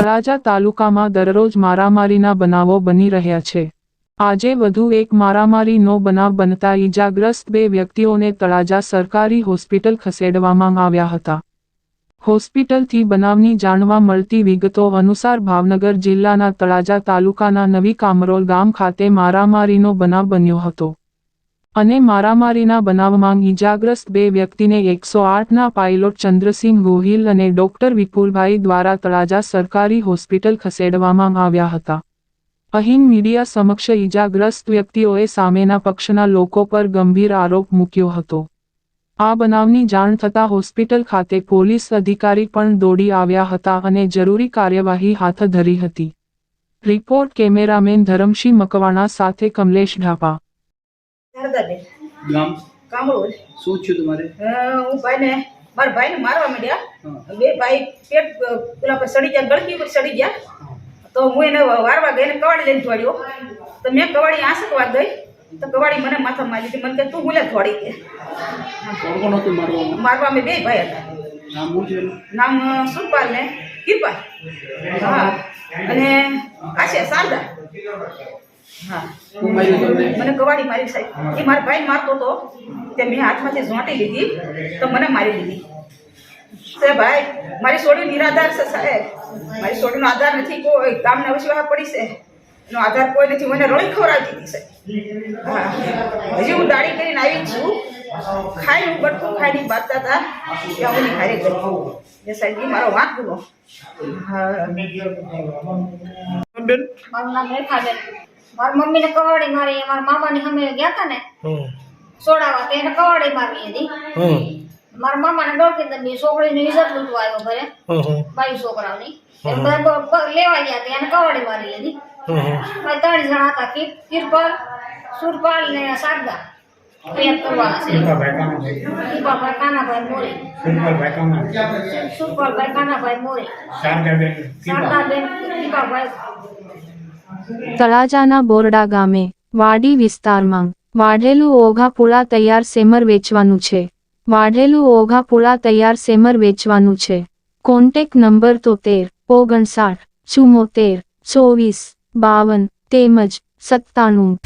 તળાજા તાલુકામાં દરરોજ મારામારીના બનાવો બની રહ્યા છે. આજે વધુ એક મારામારીનો બનાવ બનતા ઈજાગ્રસ્ત બે વ્યક્તિઓને તળાજા સરકારી હોસ્પિટલ ખસેડવામાં આવ્યા હતા. હોસ્પિટલથી બનાવની જાણવા મળતી વિગતો અનુસાર ભાવનગર જિલ્લાના તળાજા તાલુકાના નવી કામરોલ ગામ ખાતે મારામારીનો બનાવ બન્યો હતો. અને મારામારીના બનાવમાં ઈજાગ્રસ્ત બે વ્યક્તિને એકસો આઠના પાયલોટ ચંદ્રસિંહ ગોહિલ અને ડોક્ટર વિપુલભાઈ દ્વારા તળાજા સરકારી હોસ્પિટલ ખસેડવામાં આવ્યા હતા. અહીં મીડિયા સમક્ષ ઈજાગ્રસ્ત વ્યક્તિઓએ સામેના પક્ષના લોકો પર ગંભીર આરોપ મૂક્યો હતો. આ બનાવની જાણ થતાં હોસ્પિટલ ખાતે પોલીસ અધિકારી પણ દોડી આવ્યા હતા અને જરૂરી કાર્યવાહી હાથ ધરી હતી. રિપોર્ટ કેમેરામેન ધરમશી મકવાણા સાથે કમલેશ ઢાપા. શારદાબેન ગામ? કામળું. શું થયું તમારે? હું ભાઈને મારા ભાઈને મારવા માંડ્યા. બે ભાઈ પેટ પેલા પર સડી ગયા ગળકી પર સડી ગયા. તો હું એને વારવા ગઈ એને કવાડી લઈને થોડ્યો તો મેં કવાડી આંસકવા ગઈ. તો કવાડી મને માથા મારી દીધી મને કે તું ભૂલે થોડી હતું મારવા અમે બે ભાઈ હતા. નામ સુરપાલ ને કિરપાલ. હા. અને આશા શારદા. હા. મને કવાડી મારી સાહેબ. એ મારા ભાઈ મારતો હતો તે મેં હાથમાંથી ઝોંટી લીધી તો મને મારી દીધી તે ભાઈ મારી સોડી નિરાધાર છે સાહેબ. મારી સોડીનો આધાર નથી કોઈ ગામને અવશ્ય પડી છે. એનો આધાર કોઈ નથી. મને રળી ખવડાવી દીધી સાહેબ હા. હજી હું દાડી કરીને આવી જ છું. ખાઈ હું બટકું ખાઈને બાંધતા હતા. ત્યાં હું ખાઈ એ સાહેબ એ મારો વાંક ગુનો. હા. બેન મારું નામ રેખાબેન. મારી મમ્મીને કવાડી મારી મારા મામા ની સામે ગયા હતા ને સોડાવા તો એને કવાડી મારી હતી. મારા મામાને ડોકી દંડી છોકરીની ઇજ્જત લૂંટવા આવ્યો ઘરે બાઈ છોકરાઓની. લેવા ગયા હતા એને કવાડી મારી હતી. ત્રણ જણા હતા કીર- કિરપાલ સુરપાલ ને શારદા. સુરપાલભાઈ કાનાભાઈ મોરી. શારદાબેન કિરપાલભાઈ તળાજાના બોરડા ગામે, વાડી વિસ્તારમાં, વાઢેલું ઓઘાપુળા તૈયાર સેમર વેચવાનું છે. વાઢેલું ઓઘાપુળા તૈયાર સેમર વેચવાનું છે. કોન્ટેક નંબર તોતેર, ઓગણસાઠ ચુમ્મોતેર ચોવીસ, બાવન, તેમજ સત્તાણું.